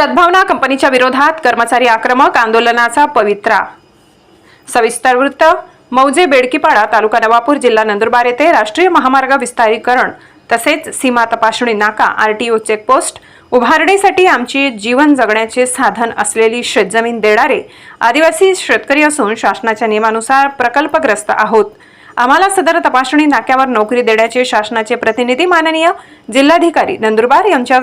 सद्भावना कंपनीच्या विरोधात कर्मचारी आक्रमक आंदोलनाचा पवित्रा. सविस्तर वृत्त मौजे बेडकीपाडा तालुका नवापूर जिल्हा नंदुरबार येथे राष्ट्रीय महामार्ग विस्तारीकरण तसेच सीमा तपासणी नाका आरटीओ चेकपोस्ट उभारणीसाठी आमची जीवन जगण्याचे साधन असलेली शेतजमीन देणारे आदिवासी शेतकरी असून शासनाच्या नियमानुसार प्रकल्पग्रस्त आहोत. आम्हाला सदर तपासणी नाक्यावर नोकरी देण्याचे शासनाचे प्रतिनिधी माननीय जिल्हाधिकारी नंदुरबार यांच्या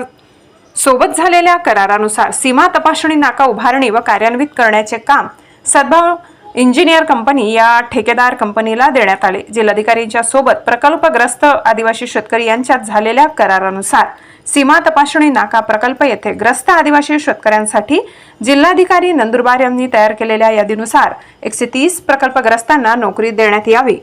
सोबत झालेल्या करारानुसार सीमा तपासणी नाका उभारणी व कार्यान्वित करण्याचे काम सद्भाव इंजिनियर कंपनी या ठेकेदार कंपनीला देण्यात आले. जिल्हाधिकारींच्या सोबत प्रकल्पग्रस्त आदिवासी शेतकरी यांच्यात झालेल्या करारानुसार सीमा तपासणी नाका प्रकल्प येथे ग्रस्त आदिवासी शेतकऱ्यांसाठी जिल्हाधिकारी नंदुरबार यांनी तयार केलेल्या यादीनुसार एकशे तीस प्रकल्पग्रस्तांना नोकरी देण्यात यावी.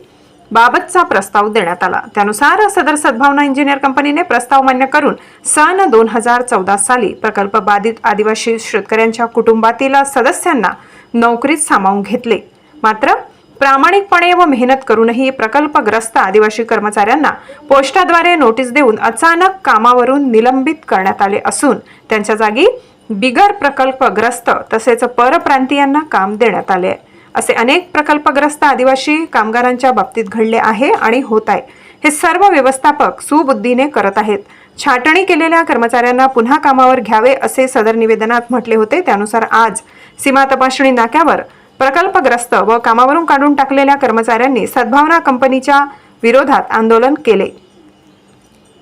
बाबतचा प्रस्ताव देण्यात आला. त्यानुसार सदर सद्भावना इंजिनियर कंपनीने प्रस्ताव मान्य करून सन दोन हजार चौदा साली प्रकल्प बाधित आदिवासी शेतकऱ्यांच्या कुटुंबातील सदस्यांना नोकरीत सामावून घेतले. मात्र प्रामाणिकपणे व मेहनत करूनही प्रकल्पग्रस्त आदिवासी कर्मचाऱ्यांना पोस्टाद्वारे नोटीस देऊन अचानक कामावरून निलंबित करण्यात आले असून त्यांच्या जागी बिगर प्रकल्पग्रस्त तसेच परप्रांतीयांना काम देण्यात आले आहे. असे अनेक प्रकल्पग्रस्त आदिवासी कामगारांच्या बाबतीत घडले आहे आणि होत आहे. हे सर्व व्यवस्थापक सुबुद्धीने करत आहेत. छाटणी केलेल्या कर्मचाऱ्यांना पुन्हा कामावर घ्यावे असे सदर निवेदनात म्हटले होते. त्यानुसार आज सीमा तपासणी नाक्यावर प्रकल्पग्रस्त व कामावरून काढून टाकलेल्या कर्मचाऱ्यांनी सद्भावना कंपनीच्या विरोधात आंदोलन केले.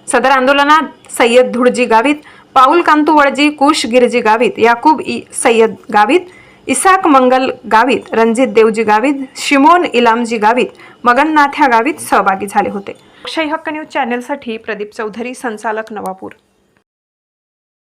सदर आंदोलनात सय्यद धुडजी गावित पाऊल कांतू वळजी कुश गिरजी गावित याकूब ई सय्यद गावित इसाक मंगल गावित रणजित देवजी गावित शिमोन इलामजी गावित मगननाथ्या गावित सहभागी झाले होते. लोकशाही हक्क न्यूज चॅनेलसाठी प्रदीप चौधरी संचालक नवापूर.